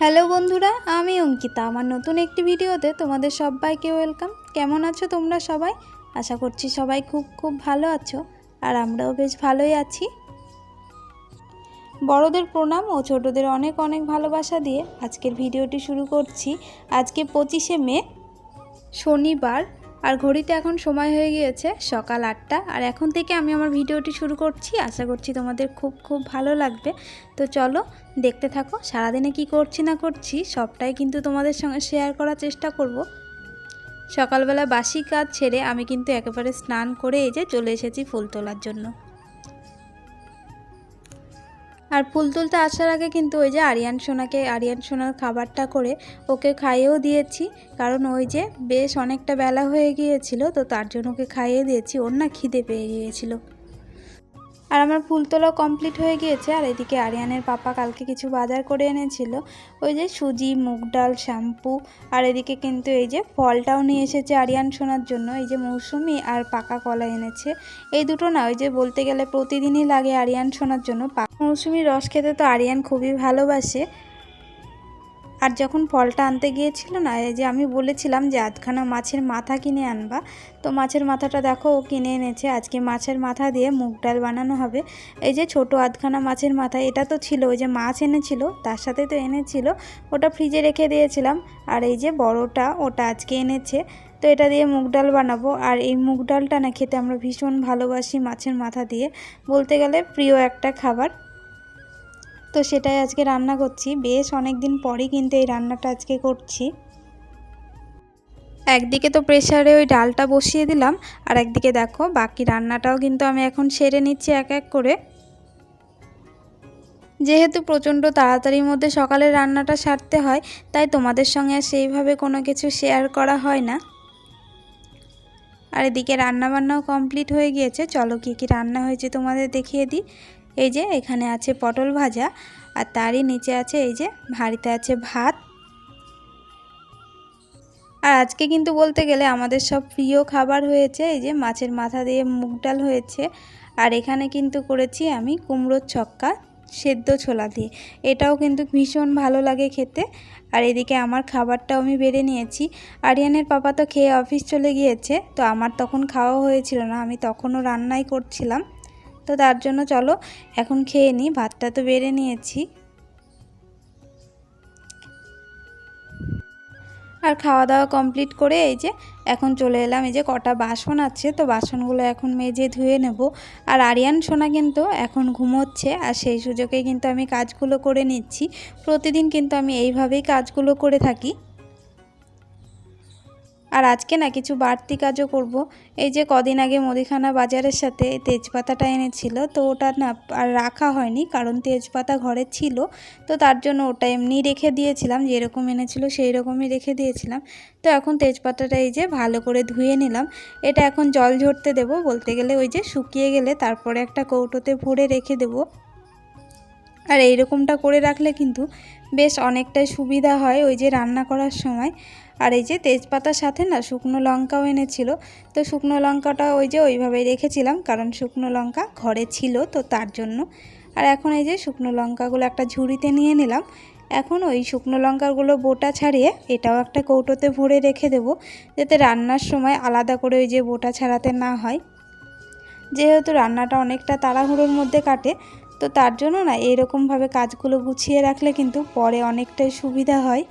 Hello বন্ধুরা, আমি অঙ্কিতা। আমার নতুন একটি ভিডিওতে তোমাদের সবাইকে ওয়েলকাম। কেমন আছো তোমরা সবাই? আশা করছি সবাই খুব খুব ভালো আছো, আর আমরাও বেশ ভালোই আছি। বড়দের প্রণাম ও ছোটদের অনেক অনেক ভালোবাসা দিয়ে আজকের ভিডিওটি শুরু করছি। আজকে পঁচিশে মে, শনিবার আর ঘড়িতে এখন সময় হয়ে গিয়েছে, সকাল আটটা। আর এখন থেকে আমি আমার ভিডিওটি শুরু করছি, আশা করছি তোমাদের খুব খুব ভালো লাগবে। তো চলো, দেখতে থাকো, সারাদিনে কি করছি না করছি, সবটাই কিন্তু তোমাদের সঙ্গে শেয়ার করার চেষ্টা করব। সকালবেলা বাসি কাজ ছেড়ে আমি কিন্তু একেবারে স্নান করে এই যে চলে এসেছি ফুল তোলার জন্য। আর ফুল তুলতে আসার আগে কিন্তু ওই যে আরিয়ান সোনাকে, আরিয়ান সোনার খাবারটা করে ওকে খাইয়েও দিয়েছি। কারণ ওই যে বেশ অনেকটা বেলা হয়ে গিয়েছিল, তো তার জন্য ওকে খাইয়ে দিয়েছি। ওর না খিদে পেয়ে গিয়েছিল। আর আমার ফুল তোলা কমপ্লিট হয়ে গিয়েছে, আর এদিকে আরিয়ানের পাপা কালকে কিছু বাজার করে এনেছিল। ওই যে সুজি, মুগ ডাল, শ্যাম্পু, আর এদিকে কিন্তু এই যে ফলটাও নিয়ে এসেছে আরিয়ান শোনার জন্য। এই যে মৌসুমি আর পাকা কলা এনেছে। এই দুটো না, ওই যে বলতে গেলে প্রতিদিনই লাগে আরিয়ান শোনার জন্য। মৌসুমি রস খেতে তো আরিয়ান খুবই ভালোবাসে। আর যখন ফলটা আনতে গিয়েছিল না, এই যে আমি বলেছিলাম যে আধখানা মাছের মাথা কিনে আনবা, তো মাছের মাথাটা দেখো ও কিনে এনেছে। আজকে মাছের মাথা দিয়ে মুগ ডাল বানানো হবে। এই যে ছোট আধখানা মাছের মাথা, এটা তো ছিল, ওই যে মাছ এনেছিল, তার সাথে তো এনেছিল, ওটা ফ্রিজে রেখে দিয়েছিলাম। আর এই যে বড়টা, ওটা আজকে এনেছে, তো এটা দিয়ে মুগ ডাল বানাবো। আর এই মুগ ডালটা না খেতে আমরা ভীষণ ভালোবাসি মাছের মাথা দিয়ে। বলতে গেলে প্রিয় একটা খাবার। তো সেটাই আজকে রান্না করছি। বেশ অনেক দিন পরই কিন্তু এই রান্নাটা আজকে করছি। একদিকে তো প্রেশারে ওই ডালটা বসিয়ে দিলাম, আর একদিকে দেখো বাকি রান্নাটাও কিন্তু আমি এখন সেরে নিচ্ছি এক এক করে। যেহেতু প্রচণ্ড তাড়াতাড়ির মধ্যে সকালের রান্নাটা সারতে হয়, তাই তোমাদের সঙ্গে সেইভাবে কোনো কিছু শেয়ার করা হয় না। আর এদিকে রান্নাবান্নাও কমপ্লিট হয়ে গিয়েছে। চলো কী কী রান্না হয়েছে তোমাদের দেখিয়ে দিই। এই যে এখানে আছে পটল ভাজা আর তারই নিচে আছে এই যে ভাঁড়িতে আছে ভাত। আর আজকে কিন্তু বলতে গেলে আমাদের সব প্রিয় খাবার হয়েছে এই যে মাছের মাথা দিয়ে মুগ ডাল হয়েছে। আর এখানে কিন্তু করেছি আমি কুমড়োর ছক্কা সেদ্ধ ছোলা দিয়ে। এটাও কিন্তু ভীষণ ভালো লাগে খেতে। আর এদিকে আমার খাবারটাও আমি বেড়ে নিয়েছি। আরিয়ানের পাপা তো খেয়ে অফিস চলে গিয়েছে, তো আমার তখন খাওয়া হয়েছিল না, আমি তখনও রান্নাই করছিলাম। তো তার জন্য চলো এখন খেয়ে নিই। ভাতটা তো বেড়ে নিয়েছি। আর খাওয়া দাওয়া কমপ্লিট করে এই যে এখন চলে এলাম। এই যে কটা বাসন আছে, তো বাসনগুলো এখন মেজে ধুয়ে নেব। আর আরিয়ান, সোনা কিন্তু এখন ঘুমোচ্ছে আর সেই সুযোগে কিন্তু আমি কাজগুলো করে নিচ্ছি। প্রতিদিন কিন্তু আমি এইভাবেই কাজগুলো করে থাকি। আর আজকে না কিছু বাড়তি কাজও করব। এই যে কদিন আগে মুদিখানা বাজারের সাথে তেজপাতাটা এনেছিল, তো ওটা না আর রাখা হয়নি, কারণ তেজপাতা ঘরে ছিল, তো তার জন্য ওটা এমনি রেখে দিয়েছিলাম, যেরকম এনেছিল সেই রকমই রেখে দিয়েছিলাম। তো এখন তেজপাতাটা এই যে ভালো করে ধুয়ে নিলাম। এটা এখন জল ঝরতে দেব, বলতে গেলে ওই যে শুকিয়ে গেলে তারপরে একটা কৌটোতে ভরে রেখে দেবো। আর এইরকমটা করে রাখলে কিন্তু বেশ অনেকটাই সুবিধা হয় ওই যে রান্না করার সময়। আর এই যে তেজপাতার সাথে না শুকনো লঙ্কাও এনেছিল। তো শুকনো লঙ্কাটা ওই যে ওইভাবেই রেখেছিলাম, কারণ শুকনো লঙ্কা ঘরে ছিল তো তার জন্য। আর এখন এই যে শুকনো লঙ্কাগুলো একটা ঝুড়িতে নিয়ে নিলাম। এখন ওই শুকনো লঙ্কাগুলো বোটা ছাড়িয়ে এটাও একটা কৌটোতে ভরে রেখে দেবো, যাতে রান্নার সময় আলাদা করে ওই যে বোটা ছাড়াতে না হয়। যেহেতু রান্নাটা অনেকটা তাড়াহুড়োর মধ্যে কাটে তো তার জন্য না এরকমভাবে কাজগুলো গুছিয়ে রাখলে কিন্তু পরে অনেকটাই সুবিধা হয়।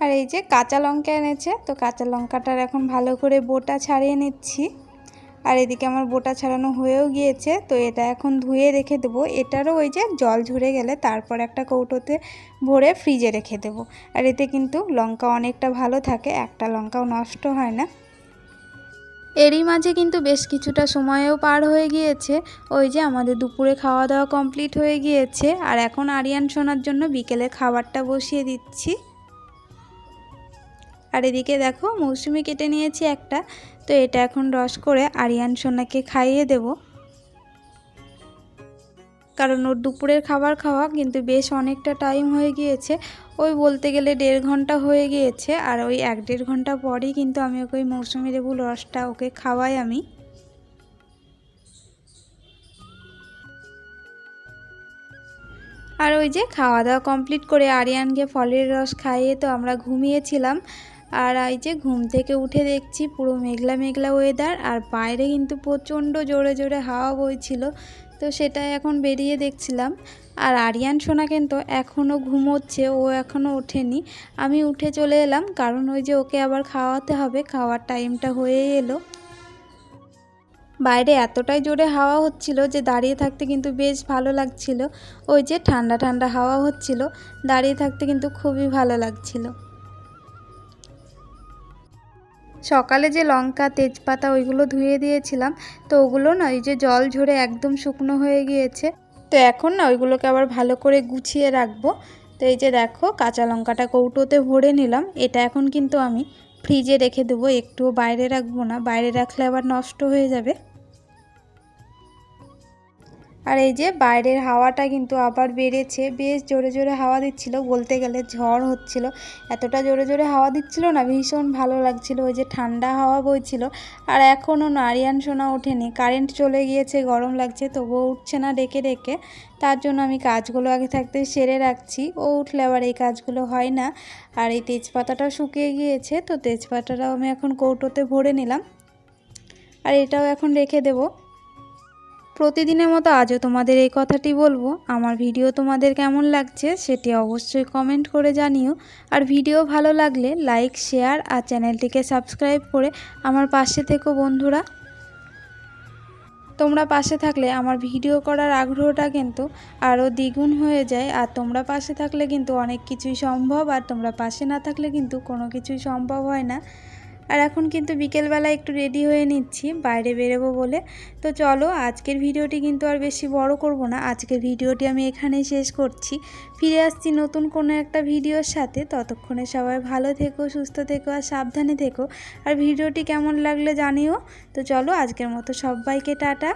আর এই যে কাঁচা লঙ্কা এনেছে, তো কাঁচা লঙ্কাটার এখন ভালো করে বোটা ছাড়িয়ে নিচ্ছি। আর এদিকে আমার বোটা ছাড়ানো হয়েও গিয়েছে, তো এটা এখন ধুয়ে রেখে দেবো। এটারও ওই যে জল ঝরে গেলে তারপর একটা কৌটোতে ভরে ফ্রিজে রেখে দেবো। আর এতে কিন্তু লঙ্কা অনেকটা ভালো থাকে, একটা লঙ্কাও নষ্ট হয় না। এরই মাঝে কিন্তু বেশ কিছুটা সময়ও পার হয়ে গিয়েছে। ওই যে আমাদের দুপুরে খাওয়া দাওয়া কমপ্লিট হয়ে গিয়েছে আর এখন আরিয়ান শোনার জন্য বিকেলে খাবারটা বসিয়ে দিচ্ছি। আর এদিকে দেখো, মৌসুমি কেটে নিয়েছি একটা। তো এটা এখন রস করে আরিয়ান সোনাকে খাইয়ে দেব। কারণ ওর দুপুরের খাবার খাওয়া কিন্তু বেশ অনেকটা টাইম হয়ে গিয়েছে। ওই বলতে গেলে দেড় ঘণ্টা হয়ে গিয়েছে আর ওই এক দেড় ঘণ্টা পরেই কিন্তু আমি ওকে ওই মৌসুমি লেবু রসটা ওকে খাওয়াই আমি। আর ওই যে খাওয়া দাওয়া কমপ্লিট করে আরিয়ানকে ফলের রস খাইয়ে তো আমরা ঘুমিয়েছিলাম। আর এই যে ঘুম থেকে উঠে দেখছি পুরো মেঘলা মেঘলা ওয়েদার আর বাইরে কিন্তু প্রচণ্ড জোরে জোরে হাওয়া বইছিল। তো সেটা এখন বেরিয়ে দেখছিলাম। আর আরিয়ান সোনা কিন্তু এখনও ঘুমোচ্ছে, ও এখনও ওঠেনি। আমি উঠে চলে এলাম, কারণ ওই যে ওকে আবার খাওয়াতে হবে, খাওয়ার টাইমটা হয়ে এলো। বাইরে এতটাই জোরে হাওয়া হচ্ছিল যে দাঁড়িয়ে থাকতে কিন্তু বেশ ভালো লাগছিল। ওই যে ঠান্ডা ঠান্ডা হাওয়া হচ্ছিল, দাঁড়িয়ে থাকতে কিন্তু খুবই ভালো লাগছিল। সকালে যে লঙ্কা, তেজপাতা ওইগুলো ধুয়ে দিয়েছিলাম, তো ওগুলো না ওই যে জল ঝরে একদম শুকনো হয়ে গিয়েছে। তো এখন না ওইগুলোকে আবার ভালো করে গুছিয়ে রাখব। তো এই যে দেখো, কাঁচা লঙ্কাটা কৌটোতে ভরে নিলাম। এটা এখন কিন্তু আমি ফ্রিজে রেখে দেবো, একটুও বাইরে রাখব না। বাইরে রাখলে আবার নষ্ট হয়ে যাবে। আর এই যে বাইরের হাওয়াটা কিন্তু আবার বেড়েছে, বেশ জোরে জোরে হাওয়া দিচ্ছিল, বলতে গেলে ঝড় হচ্ছিল। এতটা জোরে জোরে হাওয়া দিচ্ছিল না, ভীষণ ভালো লাগছিল, ওই যে ঠান্ডা হাওয়া বইছিল। আর এখনও নারিয়ান সোনা ওঠেনি, কারেন্ট চলে গিয়েছে, গরম লাগছে, তবুও উঠছে না ডেকে ডেকে। তার জন্য আমি কাজগুলো আগে থাকতে সেরে রাখছি, ও উঠলে আবার এই কাজগুলো হয় না। আর এই তেজপাতাটা শুকিয়ে গিয়েছে, তো তেজপাতাটাও আমি এখন কৌটোতে ভরে নিলাম। আর এটাও এখন রেখে দেবো। প্রতিদিনের মতো আজও তোমাদের এই কথাটি বলব। আমার ভিডিও তোমাদের কেমন লাগছে সেটি অবশ্যই কমেন্ট করে জানিও। আর ভিডিও ভালো লাগলে লাইক শেয়ার আর চ্যানেলটিকে সাবস্ক্রাইব করে আমার পাশে থেকো বন্ধুরা। তোমরা পাশে থাকলে আমার ভিডিও করার আগ্রহটা কিন্তু আরও দ্বিগুণ হয়ে যায়। আর তোমরা পাশে থাকলে কিন্তু অনেক কিছুই সম্ভব আর তোমরা পাশে না থাকলে কিন্তু কোনো কিছুই সম্ভব হয় না। আর এখন কিন্তু বিকেলবেলা একটু রেডি হয়ে নিচ্ছি, বাইরে বেরোবো বলে। তো চলো, আজকের ভিডিওটি কিন্তু আর বেশি বড় করব না। আজকের ভিডিওটি আমি এখানেই শেষ করছি। ফিরে আসছি নতুন কোনো একটা ভিডিওর সাথে। ততক্ষণে সবাই ভালো থেকো, সুস্থ থেকো আর সাবধানে থেকো। আর ভিডিওটি কেমন লাগলে জানিও। তো চলো, আজকের মতো সবাইকে টাটা।